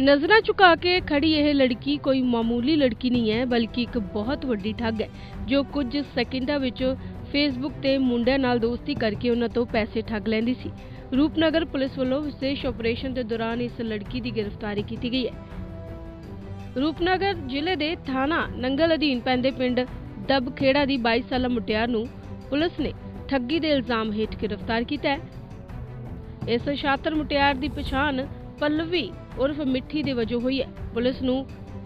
ਨਜ਼ਰਾਂ ਝੁਕਾ ਕੇ ਖੜੀ ਇਹ ਲੜਕੀ ਕੋਈ ਮਾਮੂਲੀ ਲੜਕੀ ਨਹੀਂ ਹੈ, ਬਲਕਿ ਇੱਕ ਬਹੁਤ ਵੱਡੀ ਠੱਗ ਹੈ, ਜੋ ਕੁਝ ਸੈਕਿੰਡਾਂ ਵਿੱਚ ਫੇਸਬੁੱਕ ਤੇ ਮੁੰਡਿਆਂ ਨਾਲ ਦੋਸਤੀ ਕਰਕੇ ਉਹਨਾਂ ਤੋਂ ਪੈਸੇ ਠੱਗ ਲੈਂਦੀ ਸੀ। ਰੂਪਨਗਰ ਪੁਲਿਸ ਵੱਲੋਂ ਵਿਸ਼ੇਸ਼ ਆਪਰੇਸ਼ਨ ਦੇ ਦੌਰਾਨ ਇਸ ਲੜਕੀ ਦੀ ਗ੍ਰਿਫਤਾਰੀ ਕੀਤੀ ਗਈ ਹੈ। ਰੂਪਨਗਰ ਜ਼ਿਲ੍ਹੇ ਦੇ ਥਾਣਾ ਨੰਗਲ ਅਧੀਨ ਪੈਂਦੇ ਪਿੰਡ ਦਬਖੇੜਾ ਦੀ 22 ਸਾਲਾ ਮੁਟਿਆਰ ਨੂੰ ਪੁਲਿਸ ਨੇ ਠੱਗੀ ਦੇ ਇਲਜ਼ਾਮ ਹੇਠ ਗ੍ਰਿਫਤਾਰ ਕੀਤਾ ਹੈ। ਇਸ ਸ਼ਾਤਰ ਮੁਟਿਆਰ ਦੀ ਪਛਾਣ ਪੱਲਵੀ ਉਰਫ ਮਿੱਠੀ ਦੇ ਵਜੋਂ ਹੋਈ ਹੈ। ਪੁਲਿਸ ਨੂੰ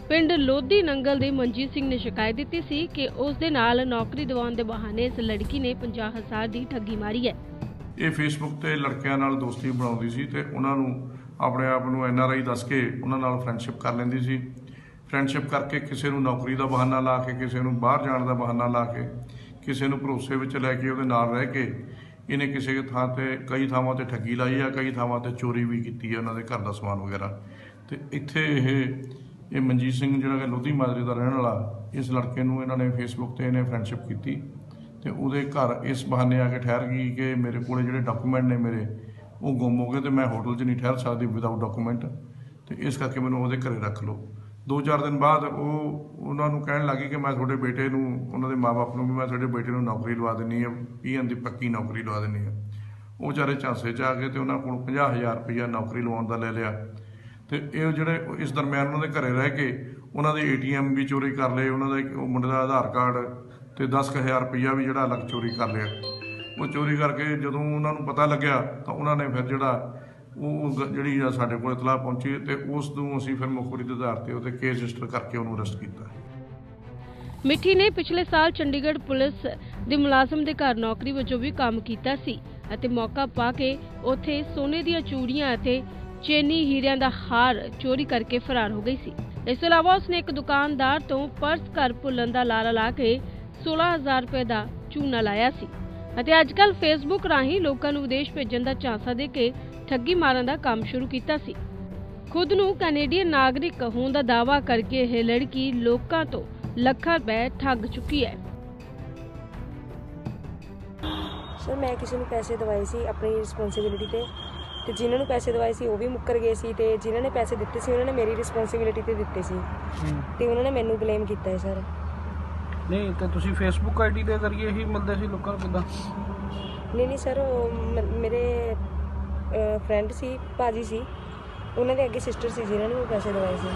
ਪਿੰਡ ਲੋਧੀ ਨੰਗਲ ਦੇ ਮਨਜੀਤ ਸਿੰਘ ਨੇ ਸ਼ਿਕਾਇਤ ਦਿੱਤੀ ਸੀ ਕਿ ਉਸ ਦੇ ਨਾਲ ਨੌਕਰੀ ਦਿਵਾਉਣ ਦੇ ਬਹਾਨੇ ਇਸ ਲੜਕੀ ਨੇ 50000 ਦੀ ਠੱਗੀ ਮਾਰੀ ਹੈ। ਇਹ ਫੇਸਬੁੱਕ ਤੇ ਲੜਕਿਆਂ ਨਾਲ ਦੋਸਤੀ ਬਣਾਉਂਦੀ ਸੀ ਤੇ ਉਹਨਾਂ ਨੂੰ ਆਪਣੇ ਆਪ ਨੂੰ ਐਨ ਆਰ ਆਈ ਦੱਸ ਕੇ ਉਹਨਾਂ ਨਾਲ ਫਰੈਂਡਸ਼ਿਪ ਕਰ ਲੈਂਦੀ ਸੀ। ਫਰੈਂਡਸ਼ਿਪ ਕਰਕੇ ਕਿਸੇ ਨੂੰ ਨੌਕਰੀ ਦਾ ਬਹਾਨਾ ਲਾ ਕੇ, ਕਿਸੇ ਨੂੰ ਬਾਹਰ ਜਾਣ ਦਾ ਬਹਾਨਾ ਲਾ ਕੇ, ਕਿਸੇ ਨੂੰ ਭਰੋਸੇ ਵਿੱਚ ਲੈ ਕੇ ਉਹਦੇ ਨਾਲ ਰਹਿ ਕੇ ਇਹਨੇ ਕਿਸੇ ਥਾਂ ਤੇ, ਕਈ ਥਾਵਾਂ ਤੇ ਠੱਗੀ ਲਾਈ ਆ, ਕਈ ਥਾਵਾਂ ਤੇ ਚੋਰੀ ਵੀ ਕੀਤੀ ਹੈ ਉਹਨਾਂ ਦੇ ਘਰ ਦਾ ਸਮਾਨ ਵਗੈਰਾ। ਤੇ ਇੱਥੇ ਇਹ ਇਹ ਮਨਜੀਤ ਸਿੰਘ ਜਿਹੜਾ ਕਿ ਲੋਧੀ ਮਾਜਰੇ ਦਾ ਰਹਿਣ ਵਾਲਾ, ਇਸ ਲੜਕੇ ਨੂੰ ਇਹਨਾਂ ਨੇ ਫੇਸਬੁੱਕ ਤੇ ਇਹਨੇ ਫਰੈਂਡਸ਼ਿਪ ਕੀਤੀ। ਤੇ ਉਹਦੇ ਘਰ ਇਸ ਬਹਾਨੇ ਆ ਕੇ ਠਹਿਰ ਗਈ ਕਿ ਮੇਰੇ ਕੋਲੇ ਜਿਹੜੇ ਡਾਕੂਮੈਂਟ ਨੇ ਮੇਰੇ, ਉਹ ਗੁੰਮ ਹੋ ਗਏ ਤੇ ਮੈਂ ਹੋਟਲ 'ਚ ਨਹੀਂ ਠਹਿਰ ਸਕਦੀ ਵਿਦਆਊਟ ਡਾਕੂਮੈਂਟ ਤੇ ਇਸ ਕਰਕੇ ਮੈਨੂੰ ਉਹਦੇ ਘਰੇ ਰੱਖ ਲਓ। ਦੋ ਚਾਰ ਦਿਨ ਬਾਅਦ ਉਹ ਉਹਨਾਂ ਨੂੰ ਕਹਿਣ ਲੱਗੀ ਕਿ ਮੈਂ ਤੁਹਾਡੇ ਬੇਟੇ ਨੂੰ, ਉਹਨਾਂ ਦੇ ਮਾਪੇ ਨੂੰ ਵੀ ਮੈਂ ਤੁਹਾਡੇ ਬੇਟੇ ਨੂੰ ਨੌਕਰੀ ਲਵਾ ਦੇਣੀ ਹੈ ਪੀਐਨ ਦੀ ਪੱਕੀ ਨੌਕਰੀ ਲਵਾ ਦੇਣੀ ਹੈ ਉਹ ਵਿਚਾਰੇ ਝਾਂਸੇ 'ਚ ਆ ਗਏ ਤੇ ਉਹਨਾਂ ਕੋਲ 50000 ਰੁਪਇਆ ਨੌਕਰੀ ਲਵਾਉਣ ਦਾ ਲੈ ਲਿਆ। ਤੇ ਇਹ ਜਿਹੜੇ ਇਸ ਦਰਮਿਆਨ ਉਹਨਾਂ ਦੇ ਘਰੇ ਰਹਿ ਕੇ ਉਹਨਾਂ ਦੇ ਏਟੀਐਮ ਵੀ ਚੋਰੀ ਕਰ ਲਏ, ਉਹਨਾਂ ਦਾ ਇੱਕ ਉਹ ਮੁੰਡੇ ਦਾ ਆਧਾਰ ਕਾਰਡ ਤੇ 10000 ਰੁਪਇਆ ਵੀ ਜਿਹੜਾ ਅਲੱਗ ਚੋਰੀ ਕਰ ਲਿਆ। ਉਹ ਚੋਰੀ ਕਰਕੇ ਜਦੋਂ ਉਹਨਾਂ ਨੂੰ ਪਤਾ ਲੱਗਿਆ ਤਾਂ ਉਹਨਾਂ ਨੇ ਫਿਰ ਜਿਹੜਾ ਉਹ ਗ- ਜਿਹੜੀ ਆ ਸਾਡੇ ਕੋਲ ਇਤਲਾਹ ਪਹੁੰਚੀ ਤੇ ਉਸ ਨੂੰ ਅਸੀਂ ਫਿਰ ਮੁਖਬਰੀ ਦੇ ਆਧਾਰ ਤੇ ਉਹਤੇ ਕੇਸ ਰਜਿਸਟਰ ਕਰਕੇ ਉਹਨੂੰ ਅਰੈਸਟ ਕੀਤਾ। ਮਿੱਠੀ ਨੇ ਪਿਛਲੇ ਸਾਲ ਚੰਡੀਗੜ੍ਹ ਪੁਲਿਸ ਦੇ ਮੁਲਾਜ਼ਮ ਦੇ ਘਰ ਨੌਕਰੀ ਵਜੋਂ ਵੀ ਕੰਮ ਕੀਤਾ ਸੀ ਅਤੇ ਮੌਕਾ ਪਾ ਕੇ ਉੱਥੇ ਸੋਨੇ ਦੀਆਂ ਚੂੜੀਆਂ ਅਤੇ ਚੇਨੀ ਹੀਰਿਆਂ ਦਾ ਹਾਰ ਚੋਰੀ ਕਰਕੇ ਫਰਾਰ ਹੋ ਗਈ ਸੀ। ਇਸ ਤੋਂ ਇਲਾਵਾ ਉਸਨੇ ਇੱਕ ਦੁਕਾਨਦਾਰ ਤੋਂ ਪਰਸ ਘਰ ਭੁੱਲਣ ਦਾ ਲਾਰਾ ਲਾ ਕੇ 16000 ਰੁਪਏ ਦਾ ਚੂਨਾ ਲਾਇਆ ਸੀ। ਅਤੇ ਅੱਜਕੱਲ ਫੇਸਬੁੱਕ ਰਾਹੀਂ ਲੋਕਾਂ ਨੂੰ ਵਿਦੇਸ਼ ਭੇਜਣ ਦਾ ਝਾਂਸਾ ਦੇ ਕੇ ਠੱਗੀ ਮਾਰਨ ਦਾ ਕੰਮ ਸ਼ੁਰੂ ਕੀਤਾ ਸੀ। ਖੁਦ ਨੂੰ ਕੈਨੇਡੀਅਨ ਨਾਗਰਿਕ ਹੋਣ ਦਾ ਦਾਅਵਾ ਕਰਕੇ ਇਹ ਲੜਕੀ ਲੋਕਾਂ ਤੋਂ ਲੱਖਾਂ ਰੁਪਏ ਠੱਗ ਚੁੱਕੀ ਹੈ। ਸਰ ਮੈਂ ਕਿਸੇ ਨੂੰ ਪੈਸੇ ਦਵਾਏ ਸੀ ਆਪਣੀ ਰਿਸਪੌਂਸਿਬਿਲਿਟੀ ਤੇ ਤੇ ਜਿਨ੍ਹਾਂ ਨੂੰ ਪੈਸੇ ਦਵਾਏ ਸੀ ਉਹ ਵੀ ਮੁੱਕਰ ਗਏ ਸੀ ਤੇ ਜਿਨ੍ਹਾਂ ਨੇ ਪੈਸੇ ਦਿੱਤੇ ਸੀ ਉਹਨਾਂ ਨੇ ਮੇਰੀ ਰਿਸਪੌਂਸਿਬਿਲਿਟੀ ਤੇ ਦਿੱਤੇ ਸੀ। ਤੇ ਉਹਨਾਂ ਨੇ ਮੈਨੂੰ ਬਲੇਮ ਕੀਤਾ ਹੈ ਸਰ ਨਹੀਂ ਤੇ ਤੁਸੀਂ ਫੇਸਬੁੱਕ ਆਈਡੀ ਦੇ ਜ਼ਰੀਏ ਹੀ ਮਿਲਦੇ ਸੀ ਲੋਕਾਂ ਨੂੰ ਕਿਦਾਂ? ਨਹੀਂ ਨਹੀਂ ਸਰ ਉਹ ਮ- ਮੇਰੇ ਫਰੈਂਡ ਸੀ ਭਾਜੀ ਸੀ। ਉਹਨਾਂ ਦੇ ਅੱਗੇ ਸਿਸਟਰ ਸੀ ਜਿਨ੍ਹਾਂ ਨੇ ਉਹ ਪੈਸੇ ਦਵਾਏ ਸੀ।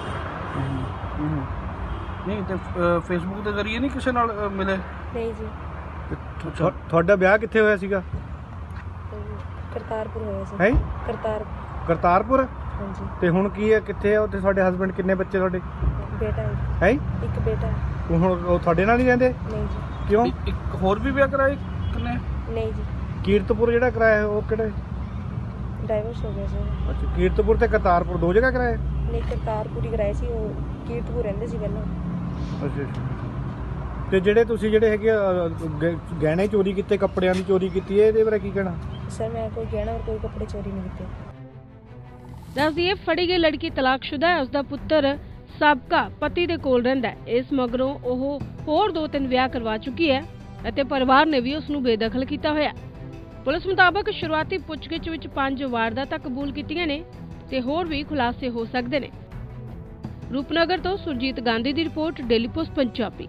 ਨਹੀਂ ਤੇ ਫੇਸਬੁੱਕ ਦੇ ਜ਼ਰੀਏ ਨਹੀਂ ਕਿਸੇ ਨਾਲ ਅਹ, ਮਿਲੇ? ਨਹੀਂ ਜੀ। ਅੱਛਾ ਤੁਹਾਡਾ ਵਿਆਹ ਕਿੱਥੇ ਹੋਇਆ ਸੀਗਾ? ਕਰਤਾਰਪੁਰ ਹੋਇਆ ਸੀ। ਹੈ? ਕਰਤਾਰ ਕਰਤਾਰਪੁਰ? ਹਾਂਜੀ। ਤੇ ਹੁਣ ਕੀ ਹੈ? ਕਿੱਥੇ ਹੈ ਉੱਥੇ? ਤੁਹਾਡੇ ਹਸਬੰਡ ਕਿੰਨੇ ਬੱਚੇ ਤੁਹਾਡੇ? ਬੇਟਾ ਹੈ। ਹੈ? ਇੱਕ ਬੇਟਾ ਹੈ। ਹੁਣ ਉਹ ਤੁਹਾਡੇ ਨਾਲ ਹੀ ਰਹਿੰਦੇ? ਨਹੀਂ ਜੀ। ਕਿਉਂ? ਇੱਕ- ਇੱਕ ਹੋਰ ਵੀ ਵਿਆਹ ਕਰਾਏ ਕਿੰਨੇ ਨਹੀਂ ਜੀ। ਕੀਰਤਪੁਰ ਜਿਹੜਾ ਕਰਾਇਆ ਹੈ, ਉਹ ਕਿਹੜੇ ਡਾਈਵੋਰਸ ਹੋ ਗਿਆ ਸਰ ਅੱਛਾ ਕੀਰਤਪੁਰ ਤੇ ਕਰਤਾਰਪੁਰ ਦੋ ਜਗ੍ਹਾ ਕਰਾਇਆ? ਹੈ? ਨਹੀਂ ਕਰਤਾਰਪੁਰ ਹੀ ਕਰਾਏ ਸੀ ਉਹ ਕੀਰਤਪੁਰ ਰਹਿੰਦੇ ਸੀ ਪਹਿਲਾਂ। ਅੱਛਾ ਤੇ ਜਿਹੜੇ ਤੁਸੀਂ ਜਿਹੜੇ ਹੈਗੇ ਗ- ਗਹਿਣੇ ਚੋਰੀ ਕੀਤੇ ਕੱਪੜਿਆਂ ਦੀ ਚੋਰੀ ਕੀਤੀ ਹੈ ਇਹਦੇ ਬਾਰੇ ਕੀ ਕਹਿਣਾ? ਸਰ ਮੈਂ ਕੋਈ ਗਹਿਣਾ ਔਰ ਕੋਈ ਕੱਪੜੇ ਚੋਰੀ ਨਹੀਂ ਕੀਤੇ। ਦੱਸ ਦਈਏ ਫੜੀ ਗਈ ਲੜਕੀ ਤਲਾਕਸ਼ੁਦਾ ਹੈ ਉਸ ਦਾ ਪੁੱਤਰ ਸਾਬਕਾ ਪਤੀ ਦੇ ਕੋਲ ਰਹਿੰਦਾ ਹੈ। ਇਸ ਮਗਰੋਂ ਉਹ ਹੋਰ ਦੋ ਤਿੰਨ ਵਿਆਹ ਕਰਵਾ ਚੁੱਕੀ ਹੈ ਅਤੇ ਪਰਿਵਾਰ ਨੇ ਵੀ ਉਸ ਨੂੰ ਬੇਦਖਲ ਕੀਤਾ ਹੋਇਆ ਪੁਲਿਸ ਮੁਤਾਬਕ ਸ਼ੁਰੂਆਤੀ ਪੁੱਛਗਿੱਛ ਵਿੱਚ ਪੰਜ ਵਾਰਦਾਤਾਂ ਕਬੂਲ ਕੀਤੀਆਂ ਨੇ ਤੇ ਹੋਰ ਵੀ ਖੁਲਾਸੇ ਹੋ ਸਕਦੇ ਨੇ। ਰੂਪਨਗਰ ਤੋਂ ਸੁਰਜੀਤ ਗਾਂਧੀ ਦੀ ਰਿਪੋਰਟ, ਡੇਲੀ ਪੋਸਟ, ਪੰਜਾਬੀ।